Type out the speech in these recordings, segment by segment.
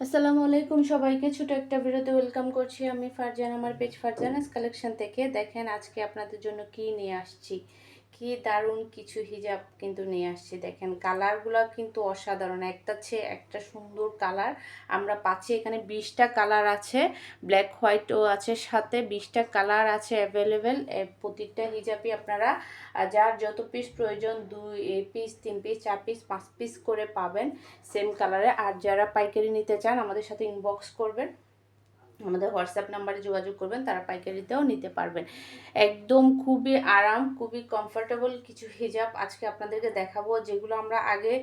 আসসালামু আলাইকুম সবাইকে, ছোট একটা ভিডিওতে ওয়েলকাম করছি আমি ফারজান, আমার পেজ ফারজানাস কালেকশন থেকে। দেখেন আজকে আপনাদের জন্য কি নিয়ে আসছি। কি দারুণ কিছু হিজাব কিন্তু নিয়ে আসছি। দেখেন কালারগুলো কিন্তু অসাধারণ। একটা চেয়ে একটা সুন্দর কালার আমরা পাচ্ছি এখানে বিশটা কালার আছে ব্ল্যাক হোয়াইটও আছে সাথে। বিশটা কালার আছে অ্যাভেলেবেল প্রতিটা হিজাবই আপনারা যার যত পিস প্রয়োজন দুই পিস তিন পিস চার পিস পাঁচ পিস করে পাবেন সেম কালারে আর যারা পাইকারি নিতে চান, আমাদের সাথে ইনবক্স করবেন। আমাদের হোয়াটসঅ্যাপ নাম্বারে যোগাযোগ করবেন, তারা পাইকারিতেও নিতে পারবেন। একদম খুবই আরাম, খুবই কমফোর্টেবল কিছু হিজাব আজকে আপনাদেরকে দেখাবো, যেগুলো আমরা আগে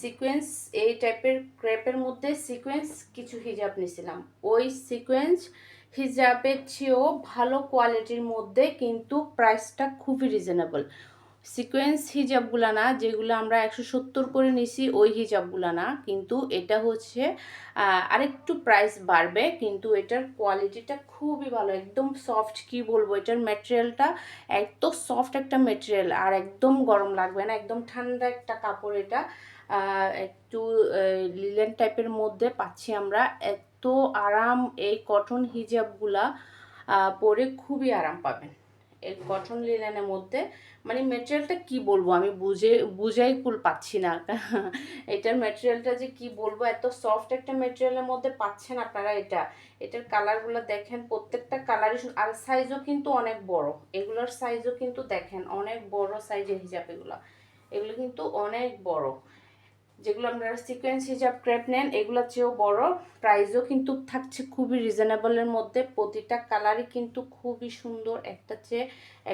সিকোয়েন্স এই টাইপের ক্রেপের মধ্যে সিকোয়েন্স কিছু হিজাব নিয়েছিলাম। ওই সিকোয়েন্স হিজাবের চেয়েও ভালো কোয়ালিটির মধ্যে কিন্তু প্রাইসটা খুবই রিজনেবল সিকোয়েন্স হিজাবগুলো না যেগুলো আমরা একশো সত্তর করে নিছি, ওই হিজাবগুলো না কিন্তু এটা হচ্ছে আরেকটু প্রাইস বাড়বে, কিন্তু এটার কোয়ালিটিটা খুবই ভালো, একদম সফট কি বলব? এটার ম্যাটেরিয়ালটা এত সফট একটা ম্যাটেরিয়াল আর একদম গরম লাগবে না, একদম ঠান্ডা একটা কাপড় এটা। একটু লিলেন টাইপের মধ্যে পাচ্ছি আমরা। এত আরাম এই কটন হিজাবগুলা পরে খুবই আরাম পাবেন। এই কটন লিলেনের মধ্যে মানে মেটেরিয়ালটা কি বলব? আমি বুঝে, বুঝাই কুল পাচ্ছি না। এটার মেটেরিয়ালটা যে কি বলব? এত সফট একটা মেটেরিয়ালের মধ্যে পাচ্ছেন আপনারা এটা। এটার কালারগুলো দেখেন, প্রত্যেকটা কালারই আর সাইজও কিন্তু অনেক বড়। এগুলোর সাইজও কিন্তু দেখেন, অনেক বড় সাইজের হিজাব এগুলো। এগুলো কিন্তু অনেক বড়। যেগুলো আপনারা সিকোয়েন্স হিজাব ক্রেপ নেন এগুলোর চেয়েও বড়। প্রাইসও কিন্তু থাকছে খুবই রিজনেবলের মধ্যে। প্রতিটা কালারই কিন্তু খুবই সুন্দর। একটা চেয়ে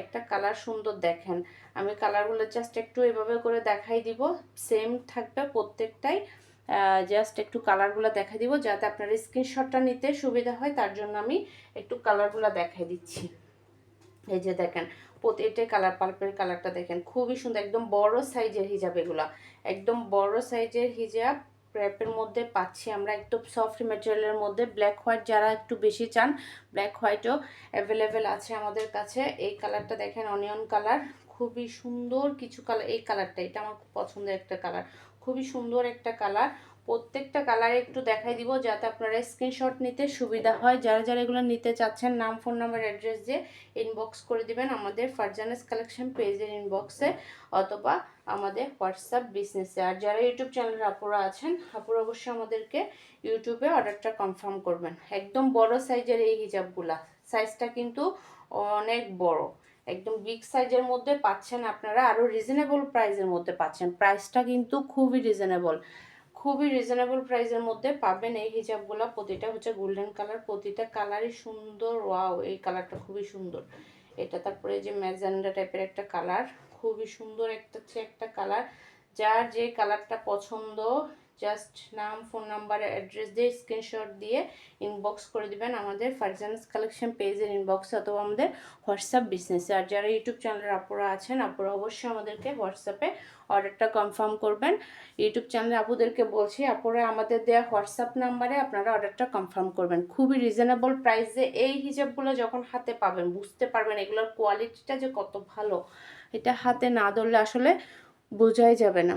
একটা কালার সুন্দর দেখেন। আমি কালারগুলো জাস্ট একটু এভাবে করে দেখাই দিব। সেম থাকবে প্রত্যেকটাই। জাস্ট একটু কালারগুলো দেখাই দিব। যাতে আপনার স্ক্রিনশটটা নিতে সুবিধা হয়, তার জন্য আমি একটু কালারগুলো দেখাই দিচ্ছি। এই যে দেখেন প্রতি কালার পাল্পের কালারটা দেখেন, খুবই সুন্দর, একদম বড় সাইজের হিজাব এগুলা। একদম বড় সাইজের হিজাব ক্র্যাপের মধ্যে পাচ্ছি আমরা একদম সফট মেটেরিয়ালের মধ্যে। ব্ল্যাক হোয়াইট যারা একটু বেশি চান ব্ল্যাক হোয়াইটও অ্যাভেলেবেল আছে আমাদের কাছে। এই কালারটা দেখেন অনিয়ন কালার খুবই সুন্দর কিছু কালার এই কালারটা এটা আমার খুব পছন্দের একটা কালার খুবই সুন্দর একটা কালার প্রত্যেকটা কালারে একটু দেখাই দিব যাতে আপনারা স্ক্রিনশট নিতে সুবিধা হয়। যারা যারা এগুলো নিতে চাচ্ছেন, নাম ফোন নাম্বার অ্যাড্রেস দিয়ে ইনবক্স করে দিবেন আমাদের ফারজানাস কালেকশন পেজের ইনবক্সে অথবা আমাদের হোয়াটসঅ্যাপ বিজনেসে আর যারা ইউটিউব চ্যানেলের আপুরা আছেন, আপুরা অবশ্যই আমাদেরকে ইউটিউবে অর্ডারটা কনফার্ম করবেন। একদম বড় সাইজের এই হিজাবগুলা। সাইজটা কিন্তু অনেক বড়। একদম বিগ সাইজের মধ্যে পাচ্ছেন আপনারা আরও রিজনেবল প্রাইসের মধ্যে পাচ্ছেন। প্রাইসটা কিন্তু খুবই রিজনেবল খুবই রিজনেবল প্রাইসের মধ্যে পাবেন এই হিজাবগুলো। প্রতিটা হচ্ছে গোল্ডেন কালার প্রতিটা কালারই সুন্দর। ওয়াও এই কালারটা খুবই সুন্দর। এটা তারপরে যে ম্যাজেন্ডা টাইপের একটা কালার খুবই সুন্দর একটা, হচ্ছে একটা কালার যার যে কালারটা পছন্দ জাস্ট নাম ফোন নাম্বার অ্যাড্রেস দিয়ে স্ক্রিনশট দিয়ে ইনবক্স করে দিবেন আমাদের ফারজানাস কালেকশন পেজের ইনবক্সে অথবা আমাদের হোয়াটসঅ্যাপ বিজনেসে আর যারা ইউটিউব চ্যানেলের আপুরা আছেন, আপুরা অবশ্যই আমাদেরকে হোয়াটসঅ্যাপে অর্ডারটা কনফার্ম করবেন। ইউটিউব চ্যানেলে আপুদেরকে বলছি, আপুরা আমাদের দেওয়া হোয়াটসঅ্যাপ নাম্বারে আপনারা অর্ডারটা কনফার্ম করবেন। খুবই রিজনেবল প্রাইসে এই হিসাবগুলো যখন হাতে পাবেন, বুঝতে পারবেন এগুলোর কোয়ালিটিটা যে কত ভালো, এটা হাতে না ধরলে আসলে বোঝাই যাবে না।